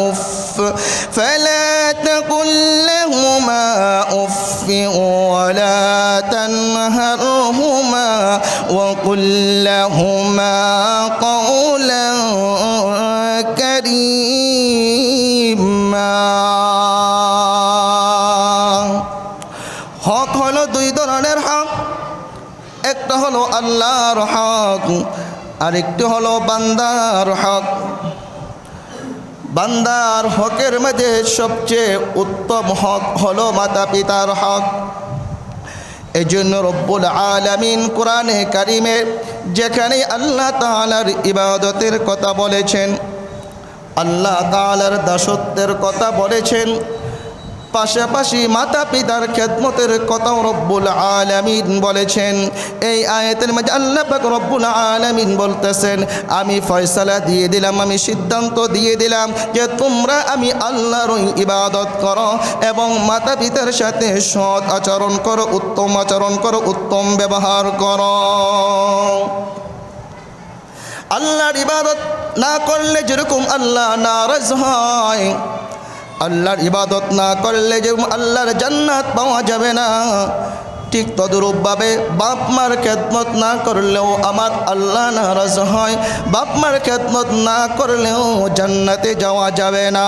أف فلا تقل لهما أف ولا تنهرهما وقل لهما قولا كريما হক হলো দুই ধরনের হক একটা হলো আল্লাহর হক আরেকটি হলো বান্দার হক বান্দার হকের মধ্যে সবচেয়ে উত্তম হক হলো মাতা পিতার হক। এই জন্য রব্বুল আলমিন কোরআনে কারিমে যেখানে আল্লাহ তালার ইবাদতের কথা বলেছেন, আল্লাহ তালার দাসত্বের কথা বলেছেন পাশাপাশি মাতা পিতার খেদমতের কথাও রব্বুল আলামিন বলেছেন। এই আয়াতের মধ্যে আল্লাহ পাক রব্বুল আলামিন বলতেছেন, আমি ফয়সালা দিয়ে দিলাম, আমি সিদ্ধান্ত দিয়ে দিলাম যে তোমরা আমি আল্লাহর ইবাদত করো এবং মাতা পিতার সাথে সৎ আচরণ করো, উত্তম আচরণ করো, উত্তম ব্যবহার করো। আল্লাহর ইবাদত না করলে যেরকম আল্লাহ নারাজ হয় আল্লাহর ইবাদত না করলে যে আল্লাহর জান্নাত পাওয়া যাবে না। ঠিক তদরূপভাবে বাপ মার খেদমত না করলেও আমার আল্লাহ নারাজ হয়। বাপ মার খেদমত না করলেও জান্নাতে যাওয়া যাবে না।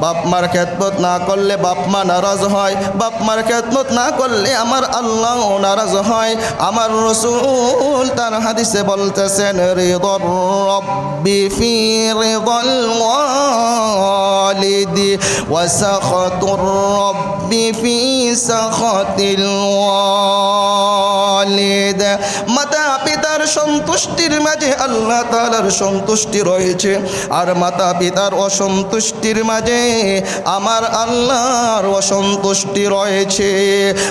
বাপ মার খেদমত না করলে বাপ মা নারাজ হয়। বাপ মার খেদমত না করলে আমার আল্লাহ নারাজ হয়। আমার রসুল তার হাদিসে বলতেছেন, রিদর রব্বি ফি রব্বি ফি সাখাতিল মাতা পিতার সন্তুষ্টির মাঝে আল্লাহ তাআলার সন্তুষ্টি রয়েছে। আর মাতা পিতার অসন্তুষ্টির মাঝে আমার আল্লাহর অসন্তুষ্টি রয়েছে।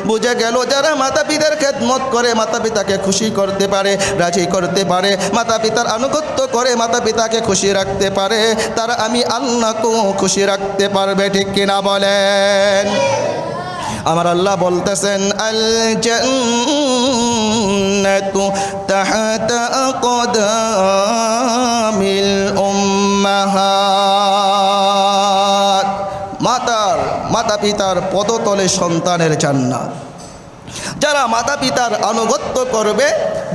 বুঝে গেল যারা মাতা পিতার খেদমত করে মাতা পিতাকে খুশি করতে পারে, রাজি করতে পারে মাতা পিতার আনুগত্য করে মাতা পিতাকে খুশি রাখতে পারে, তারা আমি আল্লাহকেও খুশি রাখতে পারবে, ঠিক কিনা বলেন? আমার আল্লাহ বলতেছেন আল জান্নাতু তাহাতা আকদামিল উম্মাহাত মাতার মাতা পিতার পদতলে সন্তানের জান্নাত। যারা মাতা পিতার আনুগত্য করবে,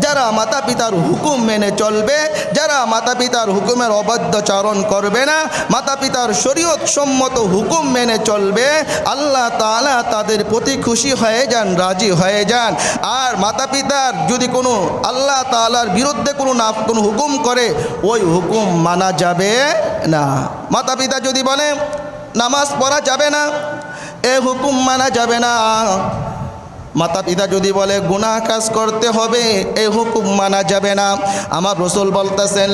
যারা মাতা পিতার হুকুম মেনে চলবে, যারা মাতা পিতার হুকুমের অবাধ্যচারণ করবে না মাতা পিতার শরীয়ত সম্মত হুকুম মেনে চলবে, আল্লাহ তাআলা তাদের প্রতি খুশি হয়ে যান, রাজি হয়ে যান। আর মাতা পিতার যদি কোনো আল্লাহ তালার বিরুদ্ধে কোনো না কোনো হুকুম করে, ওই হুকুম মানা যাবে না। মাতা পিতা যদি বলে, নামাজ পড়া যাবে না, এ হুকুম মানা যাবে না। মাতা পিতা যদি বলে, গুনাহ কাজ করতে হবে এই হুকুম মানা যাবে না। আমার রসুল বলতেছেন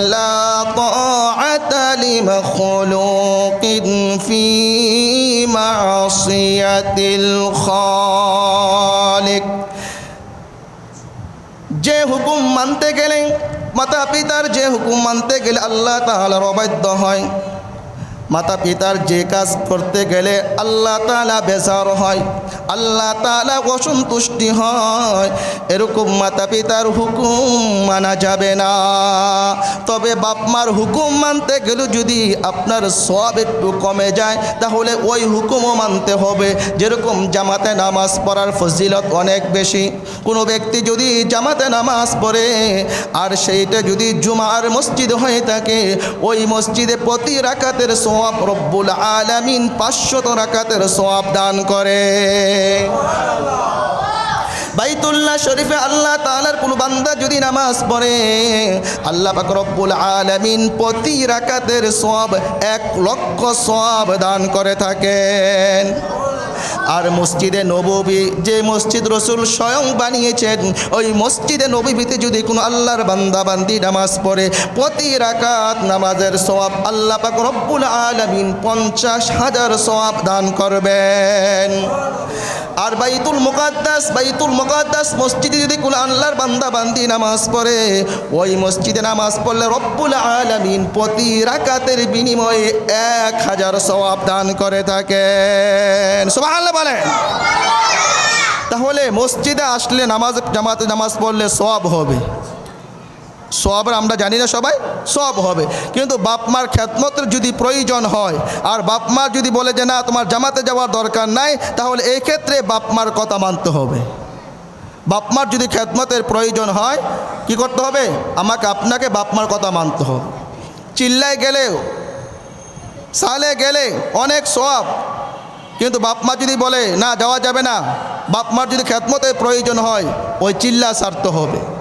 যে হুকুম মানতে গেলে, মাতা পিতার যে হুকুম মানতে গেলে আল্লাহ তাআলার অবাধ্য হয়। মাতা পিতার যে কাজ করতে গেলে আল্লাহ তালা বেজার হয়, আল্লাহ তালা অসন্তুষ্টি হয়। এরকম মাতা পিতার হুকুম মানা যাবে না। তবে বাপ মার হুকুম মানতে গেলে যদি আপনার সব একটু কমে যায়, তাহলে ওই হুকুমও মানতে হবে। যেরকম জামাতে নামাজ পড়ার ফজিলত অনেক বেশি। কোনো ব্যক্তি যদি জামাতে নামাজ পড়ে, আর সেইটা যদি জুমার মসজিদ হয়ে থাকে, ওই মসজিদে প্রতি রাকাতের সোয়াব রব্বুল আলামিন পাঁচশত রাকাতের সোয়াব দান করে। বাইতুল্লাহ শরীফে আল্লাহ তালার কোনো বান্দা যদি নামাজ পড়ে, আল্লাহ পাক রব্বুল আলামিন প্রতি রাকাতের সোয়াব এক লক্ষ সোয়াব দান করে থাকেন। আর মসজিদে নবী যে মসজিদ রসুল স্বয়ং বানিয়েছেন, ওই মসজিদে নবীতে যদি কোনো আল্লাহর বান্দাবান্দি নামাজ পড়ে, প্রতি রাকাত নামাজের সোয়াব আল্লাহ পাক রব্বুল আলমিন পঞ্চাশ হাজার সোয়াব দান করবেন। আর বাইতুল মুকাদ্দাস বাইতুল মুকাদ্দাস মসজিদে যদি কোনো আল্লাহর বান্দা বান্দি নামাজ পড়ে, ওই মসজিদে নামাজ পড়লে রব্বুল আলামিন প্রতি রাকাতের বিনিময়ে এক হাজার সওয়াব দান করে থাকেন। আল্লাহ বলেন। তাহলে মসজিদে আসলে নামাজ, জামাতে নামাজ পড়লে সব হবে। সব আমরা জানি না সবাই, সব হবে। কিন্তু বাপ মার খ্যাতমতের যদি প্রয়োজন হয়, আর বাপ মা যদি বলে যে না, তোমার জামাতে যাওয়ার দরকার নাই, তাহলে এই ক্ষেত্রে বাপ মার কথা মানতে হবে। বাপ মার যদি খ্যাতমতের প্রয়োজন হয়, কি করতে হবে? আমাকে, আপনাকে বাপ মার কথা মানতে হবে। চিল্লায় গেলেও, সালে গেলে অনেক সব কিন্তু বাপ মা যদি বলে, না, যাওয়া যাবে না। বাপ মার যদি খ্যাতমতের প্রয়োজন হয়, ওই চিল্লা সারতে হবে।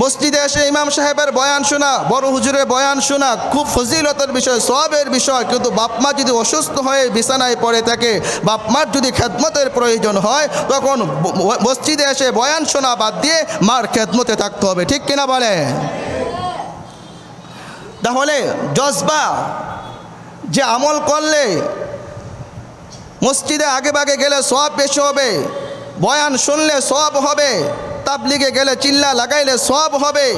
মসজিদে এসে ইমাম সাহেবের বয়ান শোনা, বড় হুজুরের বয়ান শোনা, খুব ফজিলতের বিষয় সবের বিষয়, কিন্তু বাপ মা যদি অসুস্থ হয়ে বিছানায় পড়ে থাকে, বাপ মার যদি খেদমতের প্রয়োজন হয়, তখন মসজিদে এসে বয়ান শোনা বাদ দিয়ে মার খেদমতে থাকতে হবে, ঠিক কিনা বলে? তাহলে জজবা যে আমল করলে মসজিদে আগে বাগে গেলে সব বেশি হবে, বয়ান শুনলে সব হবে তাবলিগে গেলে চিল্লা লাগাইলে সব হবে।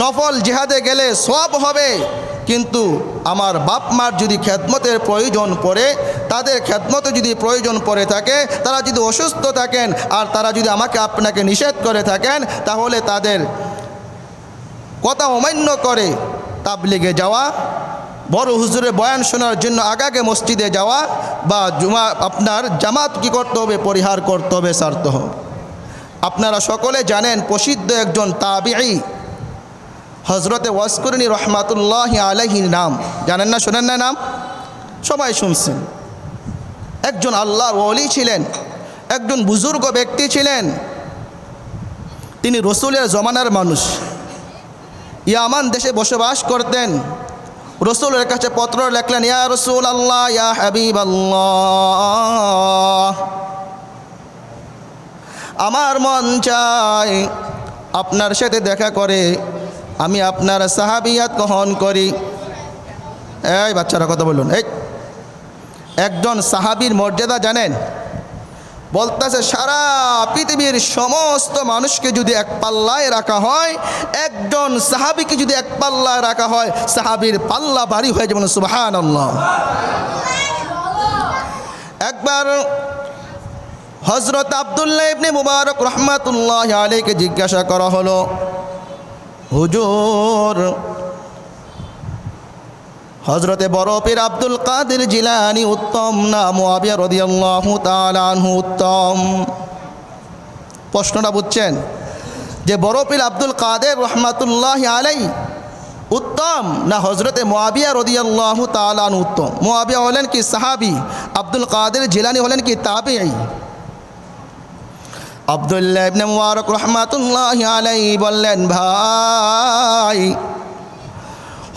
নফল জিহাদে গেলে সব হবে। কিন্তু আমার বাপ মার যদি খেদমতের প্রয়োজন পড়ে, তাদের খেদমতে যদি প্রয়োজন পড়ে থাকে, তারা যদি অসুস্থ থাকেন আর তারা যদি আমাকে আপনাকে নিষেধ করে থাকেন, তাহলে তাদের কথা অমান্য করে তাবলিগে যাওয়া, বড় হুজুরে বয়ান শোনার জন্য আগাগে মসজিদে যাওয়া বা জুমা আপনার জামাত কি করতে হবে, পরিহার করতে হবে, সারতে হবে। আপনারা সকলে জানেন প্রসিদ্ধ একজন তাবিঈ হজরতে ওয়াসকরণী রহমাতুল্লাহ আলহির নাম। জানেন না, শোনেন না নাম? সবাই শুনছেন। একজন আল্লাহর ওলি ছিলেন, একজন বুজুর্গ ব্যক্তি ছিলেন। তিনি রসুলের জমানার মানুষ। ইয়ামান দেশে বসবাস করতেন। রসুলের কাছে পত্র লেখলেন, ইয়া রসুল আল্লাহ ইয়া হাবিব আল্লাহ আমার মন চায় আপনার সাথে দেখা করে, আমি আপনার সাহাবিয়াত গ্রহণ করি। এই বাচ্চারা কথা বলুন। এই, একজন সাহাবির মর্যাদা জানেন? বলতেছে, সারা পৃথিবীর সমস্ত মানুষকে যদি এক পাল্লায় রাখা হয়, একজন সাহাবিকে যদি এক পাল্লায় রাখা হয়, সাহাবির পাল্লা ভারী হয়ে যেমন সুবাহান একবার হজরত আবদুল্লাহ ইবনে মুবারক রহমাতুল্লাহ আলীকে জিজ্ঞাসা করা হলো, হুজুর হজরতে বরফের আব্দুল কাদের জিলানি উত্তম না উত্তম? প্রশ্নটা বুঝছেন? যে বরফের আব্দুল কাদের রহমাতুল্লাহ আলাই উত্তম না হজরতে মোয়াবিয়া রদিয়াল্লাহু তাআলা আনহু উত্তম? মোয়াবিয়া হলেন কি সাহাবি? আব্দুল কাদের জিলানি হলেন কি তাবিঈ? আবদুল্লাহ ইবনে মুবারক রহমাতুল্লাহ আলাই বললেন, ভাই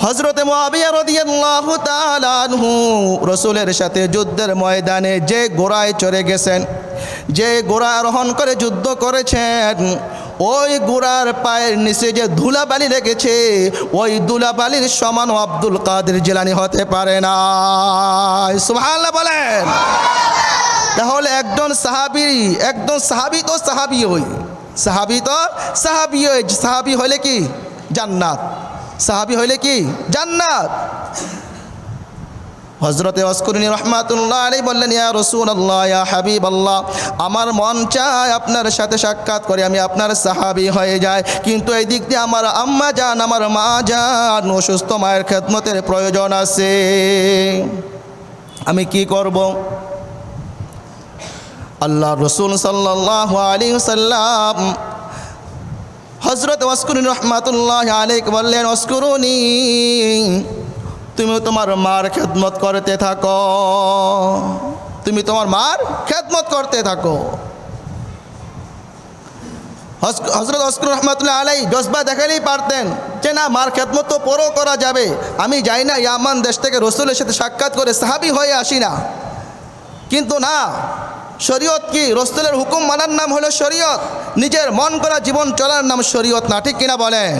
হজরতে আনহু রসুলের সাথে যুদ্ধের ময়দানে যে গোড়ায় চড়ে গেছেন, যে গোড়া আরোহণ করে যুদ্ধ করেছেন, ওই গোড়ার পায়ের নিচে যে ধুলাবালি লেগেছে, ওই ধুলাবালির সমান আব্দুল কাদের জিলানি হতে পারে না। সুবহানাল্লাহ বলেন। তাহলে একজন সাহাবি একজন সাহাবি তো সাহাবি হই। সাহাবি তো সাহাবি হই। সাহাবি হলে কি? জান্নাত। সাহাবি হইলে কি? জান্নাত। হজরতে অস্করিনী রহমাতুল্লাহ আলী বললেন, ইয়া রসুল আল্লাহ ইয়া হাবিব আল্লাহ আমার মন চায় আপনার সাথে সাক্ষাৎ করে আমি আপনার সাহাবি হয়ে যায় কিন্তু এই দিক দিয়ে আমার আম্মা যান, আমার মা যান, অসুস্থ মায়ের খেদমতের প্রয়োজন আছে। আমি কি করব? আল্লাহ রসুল সাল্লাহ আলী সাল্লাম হজরত ওয়াসকুরুন রহমাতুল্লাহ আলেক বললেন অস্কুরুনি তুমি তোমার মার খেদমত করতে থাকো। তুমি তোমার মার খেদমত করতে থাকো। হজ- হজরত অস্কুর রহমতুল্লাহ আলাই জজবা দেখালেই পারতেন যে, না, মার খেদমত তো পরও করা যাবে। আমি যাই না ইয়ামান দেশ থেকে রসুলের সাথে সাক্ষাৎ করে সাহাবি হয়ে আসি না। কিন্তু না শরীয়ত কি? রসুলের হুকুম মানার নাম হলো শরীয়ত। নিজের মন করা, জীবন চলার নাম শরীয়ত না, ঠিক কিনা বলেন?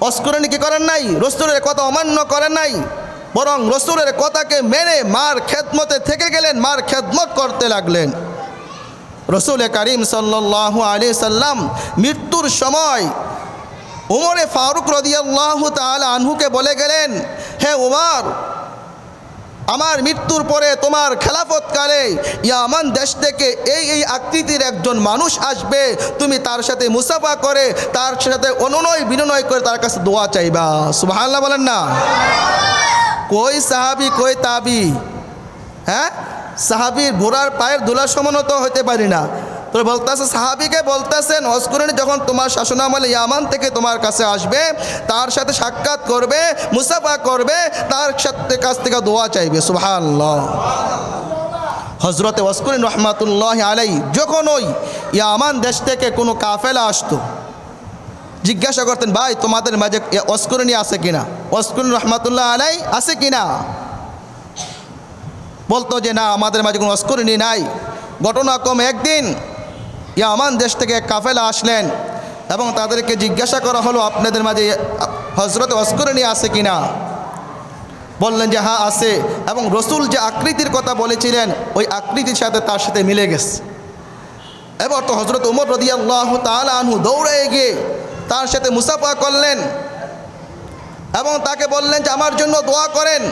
অস্করণী কি করেন নাই? রসুলের কথা অমান্য করেন নাই? বরং রসুলের কথাকে মেনে মার খেদমতে থেকে গেলেন, মার খেদমত করতে লাগলেন। রসুল করিম সাল্লাল্লাহু আলি সাল্লাম মৃত্যুর সময় উমরে ফারুক রদিয়াল্লাহ তাআলা আনহুকে বলে গেলেন, হে উমার আমার মৃত্যুর পরে তোমার খেলাফতকালে, ইয়ামান দেশ থেকে এই এই আকৃতির একজন মানুষ আসবে। তুমি তার সাথে মুসাফা করে, তার সাথে অনুনয় বিনয় করে তার কাছে দোয়া চাইবা। সুবাহ বলেন না? কই সাহাবি, কই তাবি? হ্যাঁ? সাহাবির ঘোড়ার পায়ের দোলা সমানত হতে পারি না। তো বলতেছে, সাহাবিকে বলতেছেন হস্করণী যখন তোমার শাসনামলে ইয়ামান থেকে তোমার কাছে আসবে, তার সাথে সাক্ষাৎ করবে, মুসাফা করবে, তার সাথে কাছ থেকে দোয়া চাইবে। সুবহানাল্লাহ। হজরতে ওয়াসকুরিন রহমাতুল্লাহ আলাই যখন ওই ইয়ামান দেশ থেকে কোনো কাফেলা আসতো, জিজ্ঞাসা করতেন, ভাই, তোমাদের মাঝে অস্করণী আছে কিনা? অস্করিন রহমাতুল্লাহ আলাই আছে কিনা? বলতো যে, না, আমাদের মাঝে কোনো অস্করণী নাই। ঘটনাক্রমে একদিন ইয়ামান দেশ থেকে কাফেলা আসলেন এবং তাদেরকে জিজ্ঞাসা করা হলো, আপনাদের মাঝে হজরত অস্করণী আছে কিনা? বললেন যে হ্যাঁ আছে। এবং রসুল যে আকৃতির কথা বলেছিলেন, ওই আকৃতির সাথে তার সাথে মিলে গেছে। এবার তো হজরত উমর রদিয়াল্লাহ তাল আনহু দৌড়ে গিয়ে তার সাথে মুসাফা করলেন এবং তাকে বললেন যে, আমার জন্য দোয়া করেন।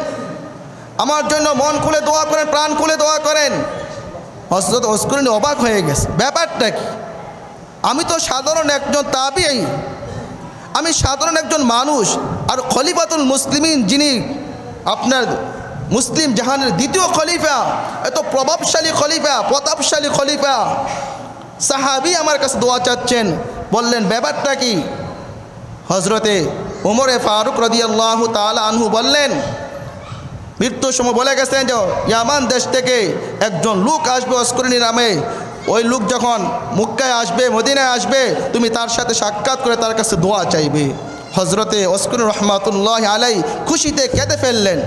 আমার জন্য মন খুলে দোয়া করেন, প্রাণ খুলে দোয়া করেন। হজরত অস্করিনী অবাক হয়ে গেছে। ব্যাপারটা কি? আমি তো সাধারণ একজন তাবি আমি সাধারণ একজন মানুষ আর খলিফাতুল মুসলিমিন যিনি আপনার মুসলিম জাহানের দ্বিতীয় খলিফা, এত প্রভাবশালী খলিফা, প্রতাপশালী খলিফা। সাহাবি আমার কাছে দোয়া চাচ্ছেন, বললেন, ব্যাপারটা কি? হজরতে উমরে ফারুক রদিয়াল্লাহ তালা আনহু বললেন মৃত্যুর সময় বলে গেছেন যে, ইয়ামান দেশ থেকে একজন লোক আসবে অস্করিনী নামে ওই লোক যখন মুক্কায় আসবে, মদিনায় আসবে, তুমি তার সাথে সাক্ষাৎ করে তার কাছে দোয়া চাইবে। হজরতে অস্কর রহমাতুল্লাহ আলাই খুশিতে কেঁদে ফেললেন।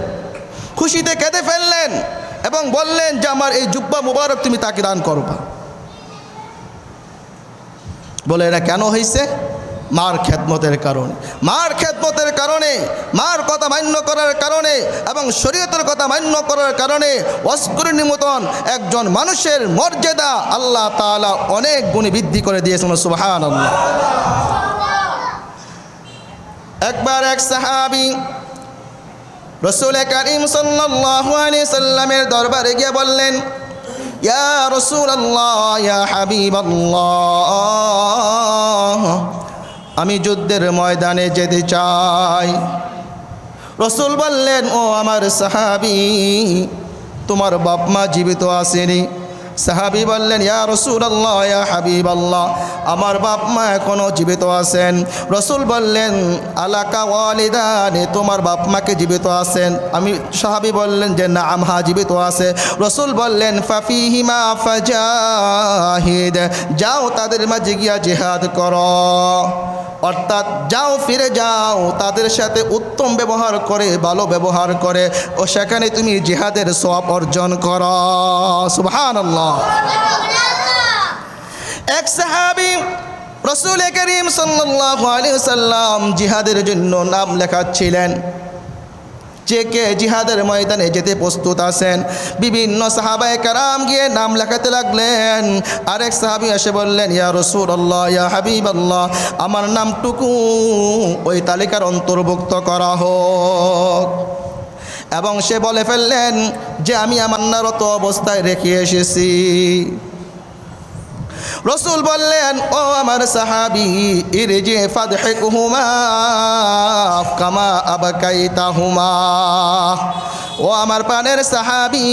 খুশিতে কেঁদে ফেললেন এবং বললেন যে, আমার এই জুব্বা মুবারক তুমি তাকে দান করবা। বলে এটা কেন হয়েছে মার খেদমতের কারণে। মার খেদমতের কারণে, মার কথা মান্য করার কারণে এবং শরীয়তের কথা মান্য করার কারণে অস্করিণী মতন একজন মানুষের মর্যাদা আল্লাহ তাআলা অনেক গুণে বৃদ্ধি করে দিয়েছেন সুবাহান একবার এক সাহাবি রসুল করিম সাল্লামের দরবারে গিয়ে বললেন, ইয়া রসুল আল্লাহ ইয়া হাবিব আল্লাহ আমি যুদ্ধের ময়দানে যেতে চাই। রসুল বললেন, ও আমার সাহাবি, তোমার বাপ মা জীবিত আসেনি। সাহাবি বললেন, ইয়া রসুল আল্লাহ ইয়া হাবিব আল্লাহ আমার বাপ মা এখনও জীবিত আছেন। রসুল বললেন, আলাকা ওয়ালিদানে, তোমার বাপ মাকে জীবিত আছেন? আমি, সাহাবি বললেন যে না আমহা জীবিত আছে। রসুল বললেন ফাফিহিমা ফাজাহিদ, যাও তাদের মাঝে গিয়া জেহাদ কর। অর্থাৎ যাও, ফিরে যাও, তাদের সাথে উত্তম ব্যবহার করে, ভালো ব্যবহার করে, ও সেখানে তুমি জেহাদের সব অর্জন কর। আল্লাহ এক সাহাবি রসুল করিম সাল্লাহ আলী সাল্লাম জিহাদের জন্য নাম লেখাচ্ছিলেন। যে কে জিহাদের ময়দানে যেতে প্রস্তুত আছেন। বিভিন্ন সাহাবায় কারাম গিয়ে নাম লেখাতে লাগলেন। আরেক সাহাবি এসে বললেন, ইয়া রসুল আল্লাহ ইয়া হাবিব আল্লাহ আমার নামটুকু ওই তালিকার অন্তর্ভুক্ত করা হোক। এবং সে বলে ফেললেন যে, আমি আমার নারত অবস্থায় রেখে এসেছি। রসুল বললেন, ও আমার সাহাবি, ইরজে ফাদহিকুহুমা, কামা আবকাইতাহুমা। ও আমার পানের সাহাবি,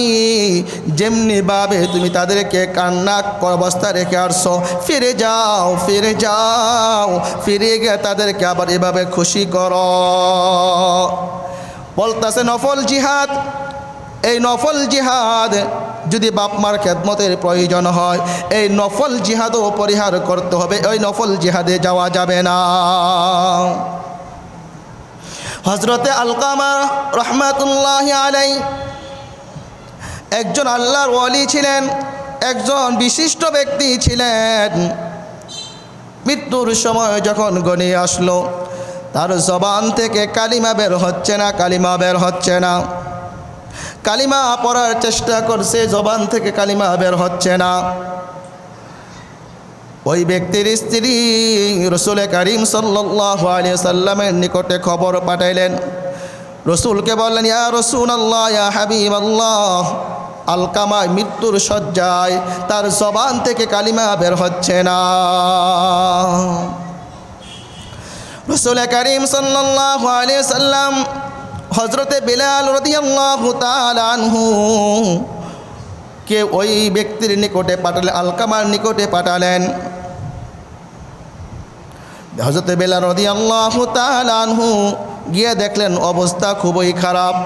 যেমনি ভাবে তুমি তাদেরকে কান্না অবস্থা রেখে আসছো, ফিরে যাও ফিরে যাও, ফিরে গিয়ে তাদেরকে আবার এভাবে খুশি করো। বলতেছে নফল জিহাদ এই নফল জিহাদ যদি বাপ মার খেদমতের প্রয়োজন হয়, এই নফল জিহাদও পরিহার করতে হবে, ওই নফল জিহাদে যাওয়া যাবে না। হজরতে আলকামা রহমাতুল্লাহ আলাই একজন আল্লাহর ওয়ালি ছিলেন, একজন বিশিষ্ট ব্যক্তি ছিলেন। মৃত্যুর সময় যখন গনিয়ে আসলো, তার জবান থেকে কালিমা বের হচ্ছে না, কালিমা বের হচ্ছে না। কালিমা পড়ার চেষ্টা করছে, জবান থেকে কালিমা বের হচ্ছে না। ওই ব্যক্তির স্ত্রী রসুল করিম সাল্লাহ সাল্লামের নিকটে খবর পাঠাইলেন। রসুলকে বললেন, ইয়া রসুল আল্লাহ ইয়া হাবিব আল্লাহ আলকামায় মৃত্যুর শয্যায় তার জবান থেকে কালিমা বের হচ্ছে না। রসুল করিম সাল্লাহ আলিয়া সাল্লাম হজরতে বেলাল রদিয়াল্লাহু তাআলা আনহু কে ওই ব্যক্তির নিকটে পাঠালেন আলকামার নিকটে পাঠালেন। হজরত বেলা রদি আল্লাহ আনহু গিয়ে দেখলেন, অবস্থা খুবই খারাপ।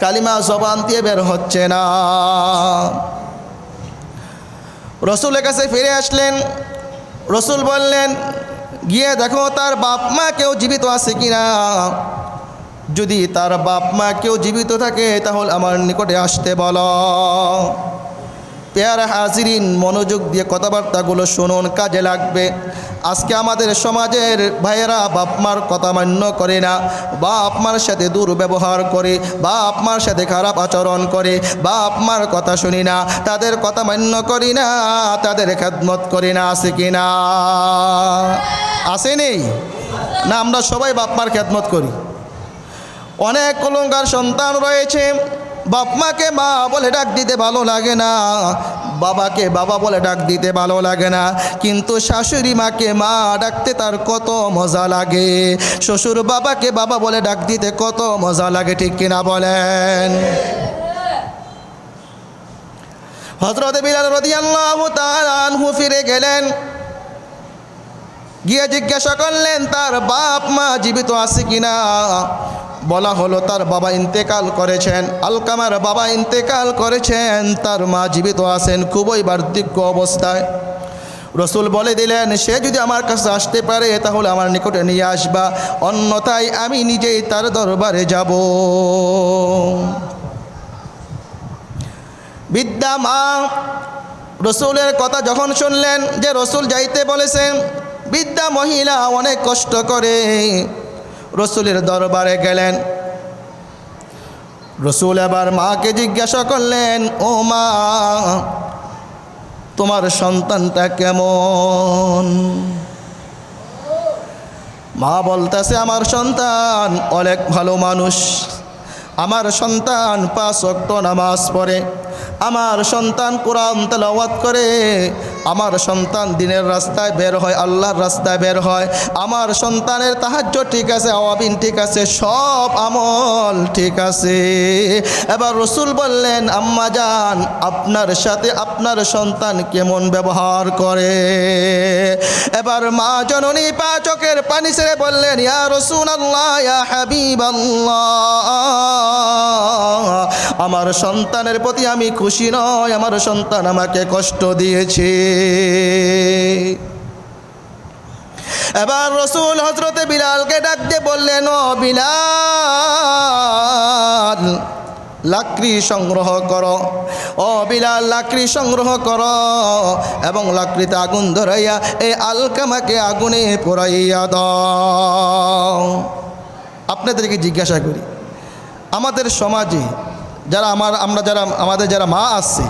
কালিমা জবান দিয়ে বের হচ্ছে না। রসুলের কাছে ফিরে আসলেন। রসুল বললেন, গিয়ে দেখো তার বাপ মা কেউ জীবিত আছে কিনা? যদি তার বাপ মা কেউ জীবিত থাকে, তাহলে আমার নিকটে আসতে বলো। পেয়ারা হাজিরিন, মনোযোগ দিয়ে কথাবার্তাগুলো শুনুন, কাজে লাগবে। আজকে আমাদের সমাজের ভাইয়েরা বাপ মার কথা মান্য করে না। বাপ মার সাথে দুর্ব্যবহার করে, বাপ মার সাথে খারাপ আচরণ করে, বাপ মার কথা শুনি না, তাদের কথা মান্য করি না, তাদের খেদমত করি না, আছে কি না? আছে নেই? না, আমরা সবাই বাপ মার খেদমত করি। অনেক কলঙ্কার সন্তান রয়েছে। বাপ মাকে মা বলে ডাক দিতে ভালো লাগে না। বাবাকে বাবা বলে ডাক দিতে ভালো লাগে না। কিন্তু শাশুড়ি মাকে মা ডাকতে তার কত মজা লাগে। শ্বশুর বাবাকে বাবা বলে ডাক দিতে কত মজা লাগে, ঠিক কিনা বলেন? হজরত বিলাল রদিয়াল্লাহু তাআলা আনহু ফিরে গেলেন। গিয়ে জিজ্ঞাসা করলেন, তার বাপ মা জীবিত আছে কিনা? বলা হলো, তার বাবা ইন্তেকাল করেছেন। আলকামার বাবা ইন্তেকাল করেছেন, তার মা জীবিত আছেন খুবই বার্ধক্য অবস্থায়। রসুল বলে দিলেন, সে যদি আমার কাছে আসতে পারে, তাহলে আমার নিকটে নিয়ে আসবা। অন্যথায় আমি নিজেই তার দরবারে যাব। বিদ্যা মা, রসুলের কথা যখন শুনলেন যে রসুল যাইতে বলেছেন, বিদ্যা মহিলা অনেক কষ্ট করে রসুলের দরবারে গেলেন। রসুল এবার মাকে জিজ্ঞাসা করলেন, ও মা, তোমার সন্তানটা কেমন? মা বলতেছে, আমার সন্তান অনেক ভালো মানুষ। আমার সন্তান পাঁচ অক্ট নামাজ পড়ে। আমার সন্তান কোরআন তেলাওয়াত করে। আমার সন্তান দিনের রাস্তায় বের হয়, আল্লাহর রাস্তায় বের হয়। আমার সন্তানের তাহাজ্য ঠিক আছে, আওয়াবিন ঠিক আছে, সব আমল ঠিক আছে। এবার রসুল বললেন, আম্মা যান আপনার সাথে আপনার সন্তান কেমন ব্যবহার করে? এবার মা জননী পা চোখের পানি ছেড়ে বললেন, ইয়া রসুল আল্লাহ ইয়া হাবিব আমার সন্তানের প্রতি আমি খুশি নয়, আমার সন্তান আমাকে কষ্ট দিয়েছে। এবার রসুল হজরতে বিলালকে ডাক দিয়ে বললেন, ও বিলাল, লাকড়ি সংগ্রহ কর। ও বিলাল, লাকড়ি সংগ্রহ কর এবং লাকড়িতে আগুন ধরাইয়া এই আলকামাকে আগুনে পোড়াইয়া দ আপনাদেরকে জিজ্ঞাসা করি, আমাদের সমাজে যারা আমার, আমরা যারা, আমাদের যারা মা আছে,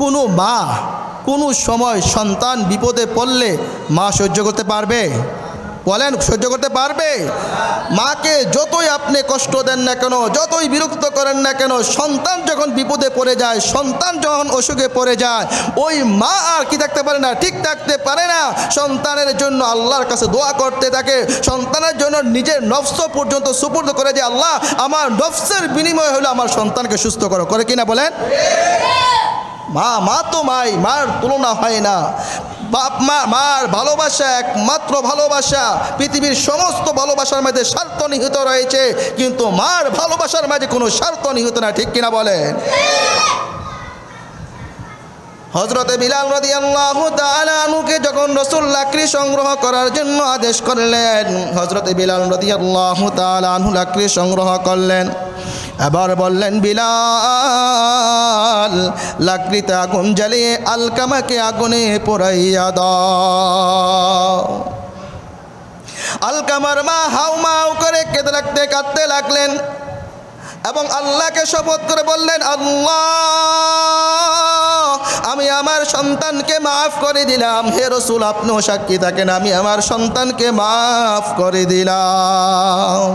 কোনো মা কোনো সময় সন্তান বিপদে পড়লে মা সহ্য করতে পারবে? বলেন, সহ্য করতে পারবে? মাকে যতই আপনি কষ্ট দেন না কেন, যতই বিরক্ত করেন না কেন, সন্তান যখন বিপদে পড়ে যায়, সন্তান যখন অসুখে পড়ে যায়, ওই মা আর কি থাকতে পারে না, ঠিক থাকতে পারে না। সন্তানের জন্য আল্লাহর কাছে দোয়া করতে থাকে। সন্তানের জন্য নিজের নফস পর্যন্ত সুপর্দ করে যে আল্লাহ, আমার নফসের বিনিময় হলো আমার সন্তানকে সুস্থ করো। করে কিনা বলেন? মা মা তো মাই, মার তুলনা হয় না। বাপ, মা, মার ভালোবাসা একমাত্র ভালোবাসা। পৃথিবীর সমস্ত ভালোবাসার মধ্যে স্বার্থ নিহিত রয়েছে, কিন্তু মার ভালোবাসার মাঝে কোনো স্বার্থ নিহিত না, ঠিক কিনা বলেন? হজরতে বিলাল রদি আল্লাহ আনুকে যখন লাকড়ি সংগ্রহ করার জন্য আদেশ করলেন হজরতে বিলাল রদি আল্লাহ আনহু লাকড়ি সংগ্রহ করলেন। এবার বললেন, বিলাল, লাকড়িতে আগুন জ্বালিয়ে আলকামাকে আগুনে পোড়াইয়া দাও। আলকামার মা হাউ মাউ করে কেঁদে রাখতে কাঁদতে লাগলেন এবং আল্লাহকে শপথ করে বললেন, আল্লাহ, আমি আমার সন্তানকে মাফ করে দিলাম। হে রসুল, আপনিও সাক্ষী থাকেন, আমি আমার সন্তানকে মাফ করে দিলাম।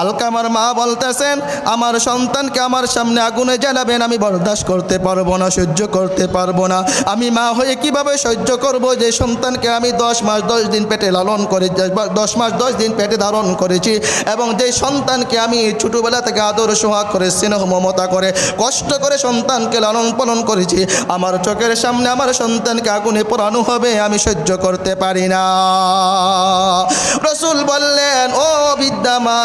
আলকামার মা বলতেছেন, আমার সন্তানকে আমার সামনে আগুনে জ্বালাবেন, আমি বরদাস্ত করতে পারব না, সহ্য করতে পারব না। আমি মা হয়ে কীভাবে সহ্য করব যে সন্তানকে আমি দশ মাস, দশ দিন পেটে লালন করে, দশ মাস, দশ দিন পেটে ধারণ করেছি এবং যে সন্তানকে আমি ছোটোবেলা থেকে আদর সোহাগ করে, স্নেহ মমতা করে, কষ্ট করে সন্তানকে লালন পালন করেছি, আমার চোখের সামনে আমার সন্তানকে আগুনে পোড়ানো হবে, আমি সহ্য করতে পারি না। রসুল বললেন, ও বিদ্যামা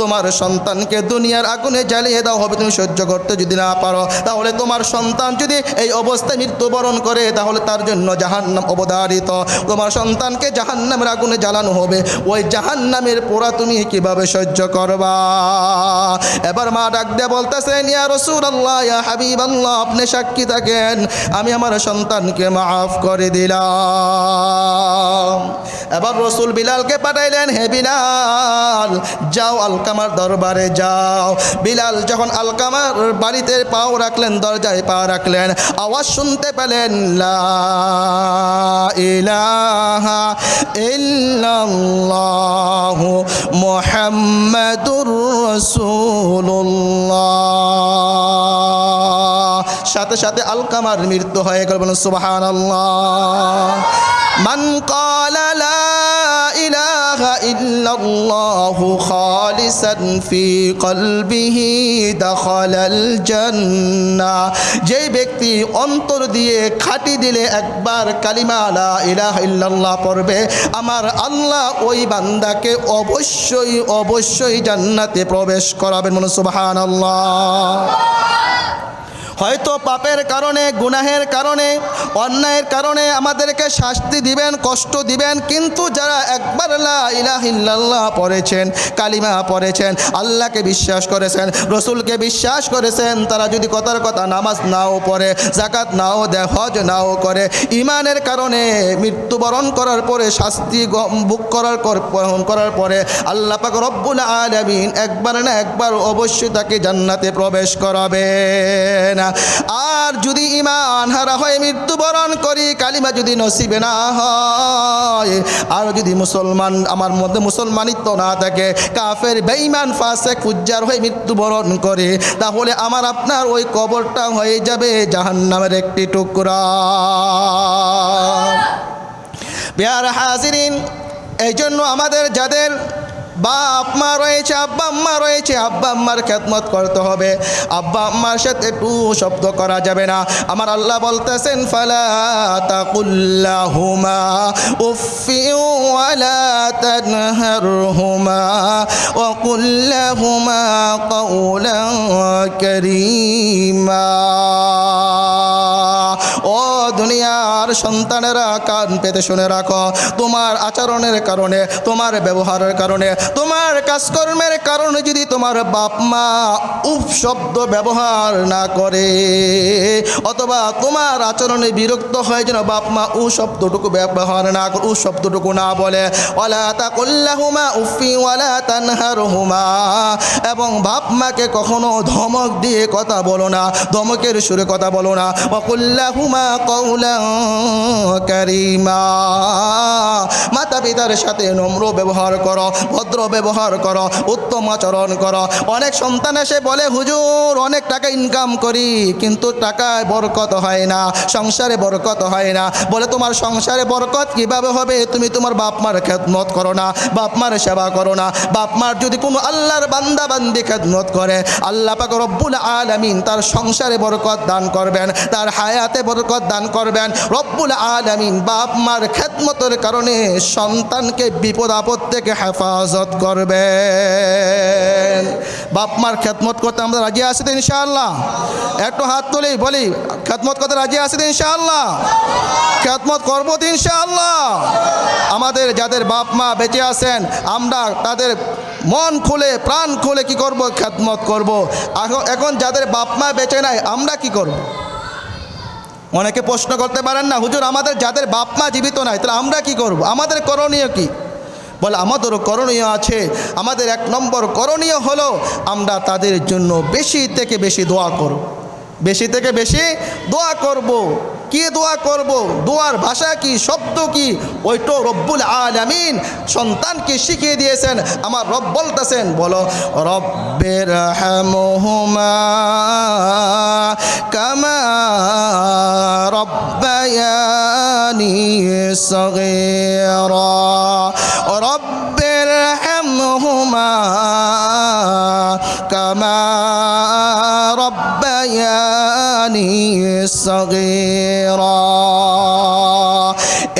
তোমার সন্তানকে দুনিয়ার আগুনে জ্বালিয়ে দাও, হবে তুমি সহ্য করতে যদি না পারো, তাহলে তোমার সন্তান যদি এই অবস্থায় মৃত্যুবরণ করে, তাহলে তার জন্য জাহান্নাম অবধারিত। তোমার সন্তানকে জাহান্নামের আগুনে জ্বালানো হবে, ওই জাহান্নামের পোড়া তুমি কীভাবে সহ্য করবা? এবার মা ডাক দিয়ে বলতেছেন, ইয়া রসুল আল্লাহ ইয়া হাবিব আল্লাহ আপনি সাক্ষী থাকেন, আমি আমার সন্তানকে মাফ করে দিলাম। এবার রসুল বিলালকে পাঠাইলেন, হে বিলাল যাও আলকামার দরবারে যাও। বিলাল যখন আলকামার বাড়িতে পাও রাখলেন, দরজায় পা রাখলেন, আওয়াজ শুনতে পেলেন ইলাহা ইল্লাল্লাহু সাথে সাথে আলকামার মৃত্যু হয়ে গেল, বলুন সুবহানাল্লাহ। মান ক্বালা ইল্লাল্লাহু খালিসান ফি কলবিহি দাখালাল জান্নাহ যেই ব্যক্তি অন্তর দিয়ে খাটি দিলে একবার কালিমা লা ইলাহা ইল্লাল্লাহ পড়বে, আমার আল্লাহ ওই বান্দাকে অবশ্যই অবশ্যই জান্নাতে প্রবেশ করাবেন মনে সুবহানাল্লাহ। হয়তো পাপের কারণে, গুনাহের কারণে, অন্যায়ের কারণে আমাদেরকে শাস্তি দিবেন, কষ্ট দিবেন, কিন্তু যারা একবার লা ইলাহা পড়েছেন, কালিমা পড়েছেন, আল্লাহকে বিশ্বাস করেছেন, রসুলকে বিশ্বাস করেছেন, তারা যদি কথার কথা নামাজ নাও পড়ে জাকাত নাও দেয়, হজ নাও করে ইমানের কারণে মৃত্যুবরণ করার পরে, শাস্তি ভোগ করার কর- করার পরে আল্লাহ পাক রব্বুল আলামিন একবার না একবার অবশ্যই তাকে জান্নাতে প্রবেশ করাবেন। আর যদি ইমান হারা হয়ে মৃত্যুবরণ করি, কালিমা যদি নসিবে না হয়, আর যদি মুসলমান আমার মধ্যে মুসলমানিত্ব না থাকে, কাফের, বেঈমান ফাঁসে ফুজ্জার হয়ে মৃত্যুবরণ করে, তাহলে আমার আপনার ওই কবরটা হয়ে যাবে জাহান্নামের একটি টুকরা। বিহার হাজিরিন এই জন্য আমাদের যাদের বাপ মা রয়েছে, আব্বা আম্মা রয়েছে, আব্বা আম্মার খেদমত করতে হবে। আব্বা আম্মার সাথে একটু শব্দ করা যাবে না। আমার আল্লাহ বলতেছেন, ফালা তাকুল্লাহুমা উফি ওয়ালা তানহারহুমা ওয়া কুল্লাহুমা কাওলান কারীমা। ও দুনিয়ার সন্তানেরা, কান পেতে শুনে রাখো। তোমার আচরণের কারণে, তোমার ব্যবহারের কারণে তোমার কাজকর্মের কারণে যদি তোমার বাপ মা উপ শব্দ ব্যবহার না করে, অথবা তোমার আচরণে বিরক্ত হয় যেন বাপ মা উ শব্দটুকু ব্যবহার না করে, উ শব্দটুকু না বলে। ওয়ালা তাকুল্লাহুমা উফি ওয়ালা তানহারহুমা। এবং বাপ মাকে কখনো ধমক দিয়ে কথা বলো না, ধমকের সুরে কথা বলো না। ওয়াকুল্লাহুমা কৌলা কারিমা। মাতা পিতার সাথে নম্র ব্যবহার করো, ভদ্র ব্যবহার করো, উত্তম আচরণ করো। অনেক সন্তান এসে বলে, হুজুর অনেক টাকা ইনকাম করি, কিন্তু টাকায় বরকত হয় না, সংসারে বরকত হয় না। বলে, তোমার সংসারে বরকত কীভাবে হবে? তুমি তোমার বাপ মার খেদমত করো না বাপ মার সেবা করো না। বাপ মার যদি কোনো আল্লাহর বান্দা বান্দি খেদমত করে, আল্লাহ পাক রব্বুল আলামিন তার সংসারে বরকত দান করবেন, তার হায়াতে বরকত দান করবেন। রব্বুল আলামিন বাপ মার খেদমতের কারণে সন্তানকে বিপদ আপদ থেকে হেফাজত করবেন। বাপ মার খেদমত করতে আমরা রাজি আছি তো ইনশাআল্লাহ? একটু হাত তুলি, বলি, খেদমত করতে রাজি আছি তো ইনশাআল্লাহ? খেদমত করব তো ইনশাআল্লাহ। আমাদের যাদের বাপ মা বেঁচে আছেন, আমরা তাদের মন খুলে, প্রাণ খুলে কি করব? খ্যাতমত করব। এখন যাদের বাপ মা বেঁচে নাই, আমরা কি করব? অনেকে প্রশ্ন করতে পারেন না, হুজুর, আমাদের যাদের বাপ মা জীবিত নাই, তাহলে আমরা কি করব? আমাদের করণীয় কি? বলে আমাদেরও করণীয় আছে, আমাদের এক নম্বর করণীয় হলো আমরা তাদের জন্য বেশি থেকে বেশি দোয়া করব। বেশি থেকে বেশি দোয়া করব। কি দোয়া করব? দোয়ার ভাষা কি? শব্দ কি? ওইটো রব্বুল আলামিন সন্তানকে শিখিয়ে দিয়েছেন। আমার রব বলতেছেন, বলো, রব্বের হামহুমা কামা রব্বায়ানি সগীরা। রব্বের হামহুমা কামা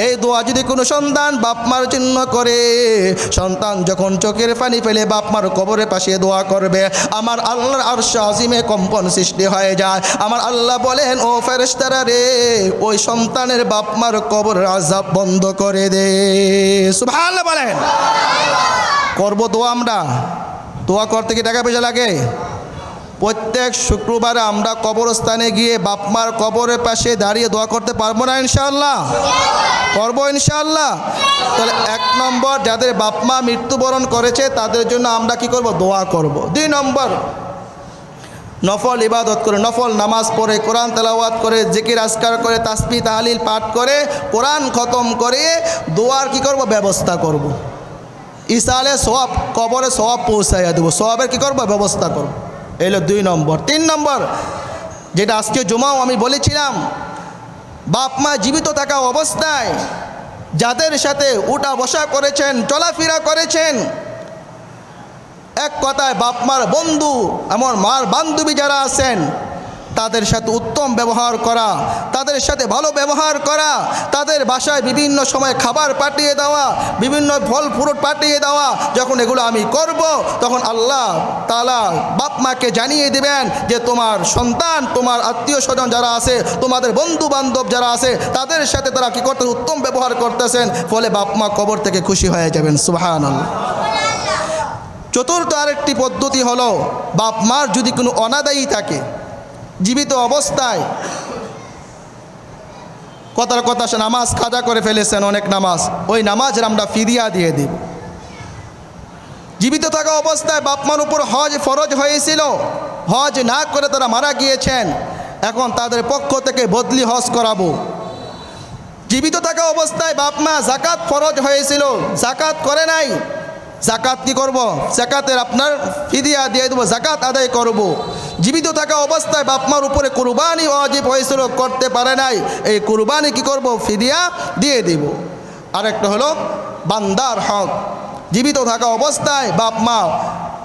এই দোয়া যদি কোনো সন্তান বাপ মার জন্য করে, সন্তান যখন চোখের পানি ফেলে বাপ মার কবরে পাশে দোয়া করবে, আমার আল্লাহর আরশ আজিমে কম্পন সৃষ্টি হয়ে যায়। আমার আল্লাহ বলেন, ও ফেরেশতারা রে, ওই সন্তানের বাপ মার কবর আজাব বন্ধ করে দে। সুবহানাল্লাহ বলেন। করব দোয়া আমরা? দোয়া করতে কি টাকা পয়সা লাগে? প্রত্যেক শুক্রবারে আমরা কবরস্থানে গিয়ে বাপমার কবরের পাশে দাঁড়িয়ে দোয়া করতে পারব না ইনশাল্লাহ করব ইনশাল্লাহ তাহলে এক নম্বর, যাদের বাপমা মৃত্যুবরণ করেছে, তাদের জন্য আমরা কি করব? দোয়া করব। দুই নম্বর, নফল ইবাদত করে, নফল নামাজ পড়ে, কোরআন তেলাওয়াত করে, জিকির আসকার করে তাসবি তাহালিল পাঠ করে, কোরআন খতম করে দোয়ার কি করব? ব্যবস্থা করব। ইসালে সব কবরে সব পৌঁছাইয়া দেবো। সবের কি করব? ব্যবস্থা করব। এলো দুই নম্বর। তিন নম্বর, যেটা আজকে জমাও আমি বলেছিলাম, বাপ মা জীবিত থাকা অবস্থায় যাদের সাথে উঠা বসা করেছেন, চলাফেরা করেছেন, এক কথায় বাপ মার বন্ধু এমন মার বান্ধবী যারা আছেন তাদের সাথে উত্তম ব্যবহার করা, তাদের সাথে ভালো ব্যবহার করা, তাদের বাসায় বিভিন্ন সময় খাবার পাঠিয়ে দেওয়া, বিভিন্ন ফল ফ্রুট পাঠিয়ে দেওয়া, যখন এগুলো আমি করব, তখন আল্লাহ তালা বাপ মাকে জানিয়ে দিবেন যে তোমার সন্তান, তোমার আত্মীয় স্বজন যারা আছে, তোমাদের বন্ধু বান্ধব যারা আছে, তাদের সাথে তারা কী করতে উত্তম ব্যবহার করতেছেন, ফলে বাপ মা কবর থেকে খুশি হয়ে যাবেন আল্লাহ চতুর্থ আরেকটি পদ্ধতি হলো, বাপ মার যদি কোনো অনাদায়ী থাকে জীবিত অবস্থায়। কথার কথা সে নামাজ খাজা করে ফেলেছেন, অনেক নামাজ। ওই নামাজ আমরা ফিরিয়া দিয়ে দিব জীবিত থাকা অবস্থায় বাপমার উপর হজ ফরজ হয়েছিল। হজ না করে তারা মারা গিয়েছেন। এখন তাদের পক্ষ থেকে বদলি হজ করাবো। জীবিত থাকা অবস্থায় বাপমা জাকাত ফরজ হয়েছিল। জাকাত করে নাই। জাকাত কি করব? জাকাতের আপনার ফিদিয়া দিয়ে দেবো জাকাত আদায় করব। জীবিত থাকা অবস্থায় বাপমার উপরে কুরবানি অজীব হয়েছিল, করতে পারে নাই। এই কুরবানি কি করব? ফিরিয়া দিয়ে দিব। আরেকটা হলো, বান্দার হক। জীবিত থাকা অবস্থায় বাপমা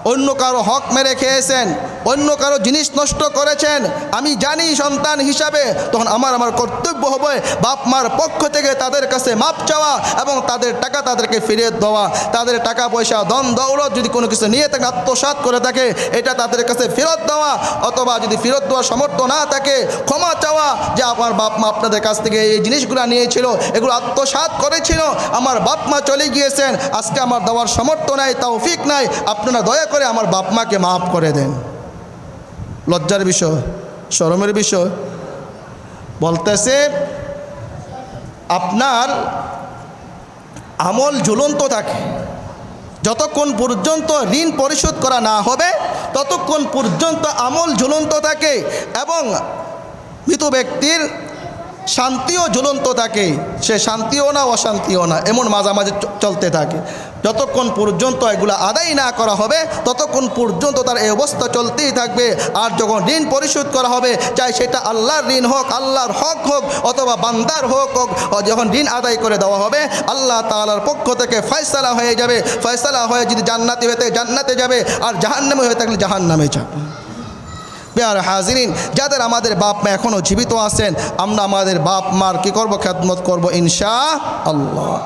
অন্য কারও হক মেরে খেয়েছেন অন্য কারও জিনিস নষ্ট করেছেন, আমি জানি সন্তান হিসাবে, তখন আমার আমার কর্তব্য হবে বাপ মার পক্ষ থেকে তাদের কাছে মাপ চাওয়া এবং তাদের টাকা তাদেরকে ফিরিয়ে দেওয়া। তাদের টাকা পয়সা দন দৌলত যদি কোনো কিছু নিয়ে থাকে আত্মসাত করে থাকে, এটা তাদের কাছে ফেরত দেওয়া। অথবা যদি ফেরত দেওয়ার সামর্থ্য না থাকে, ক্ষমা চাওয়া যে আমার বাপ মা আপনাদের কাছ থেকে এই জিনিসগুলো নিয়েছিল, এগুলো আত্মসাত করেছিল, আমার বাপ মা চলে গিয়েছেন, আজকে আমার দেওয়ার সামর্থ্য নাই, তৌফিক নাই, আপনারা দয়া করে আমার বাপ মাকে মাফ করে দেন। লজ্জার বিষয়, শরমের বিষয়। বলতেছে, আপনার আমল ঝুলন্ত থাকে। যতক্ষণ পর্যন্ত ঋণ পরিশোধ করা না হবে, ততক্ষণ পর্যন্ত আমল ঝুলন্ত থাকে এবং মৃত ব্যক্তির শান্তিও ঝুলন্ত থাকে। সে শান্তিও না, অশান্তিও না, এমন মাঝামাঝি চলতে থাকে। যতক্ষণ পর্যন্ত এগুলো আদায় না করা হবে, ততক্ষণ পর্যন্ত তার এই অবস্থা চলতেই থাকবে। আর যখন ঋণ পরিশোধ করা হবে, চাই সেটা আল্লাহর ঋণ হোক, আল্লাহর হক হোক, অথবা বান্দার হোক হোক যখন ঋণ আদায় করে দেওয়া হবে, আল্লাহ তাআলার পক্ষ থেকে ফয়সালা হয়ে যাবে। ফয়সালা হয়ে যদি জান্নাতি হয়ে থাকে, জান্নাতে যাবে, আর জাহান্নামে হয়ে থাকলে জাহান্নামে যাবে। পেয়ার হাজিরিন, যাদের আমাদের বাপ মা এখনও জীবিত আছেন, আমরা আমাদের বাপ মার কি করব? খেদমত করব ইনশা আল্লাহ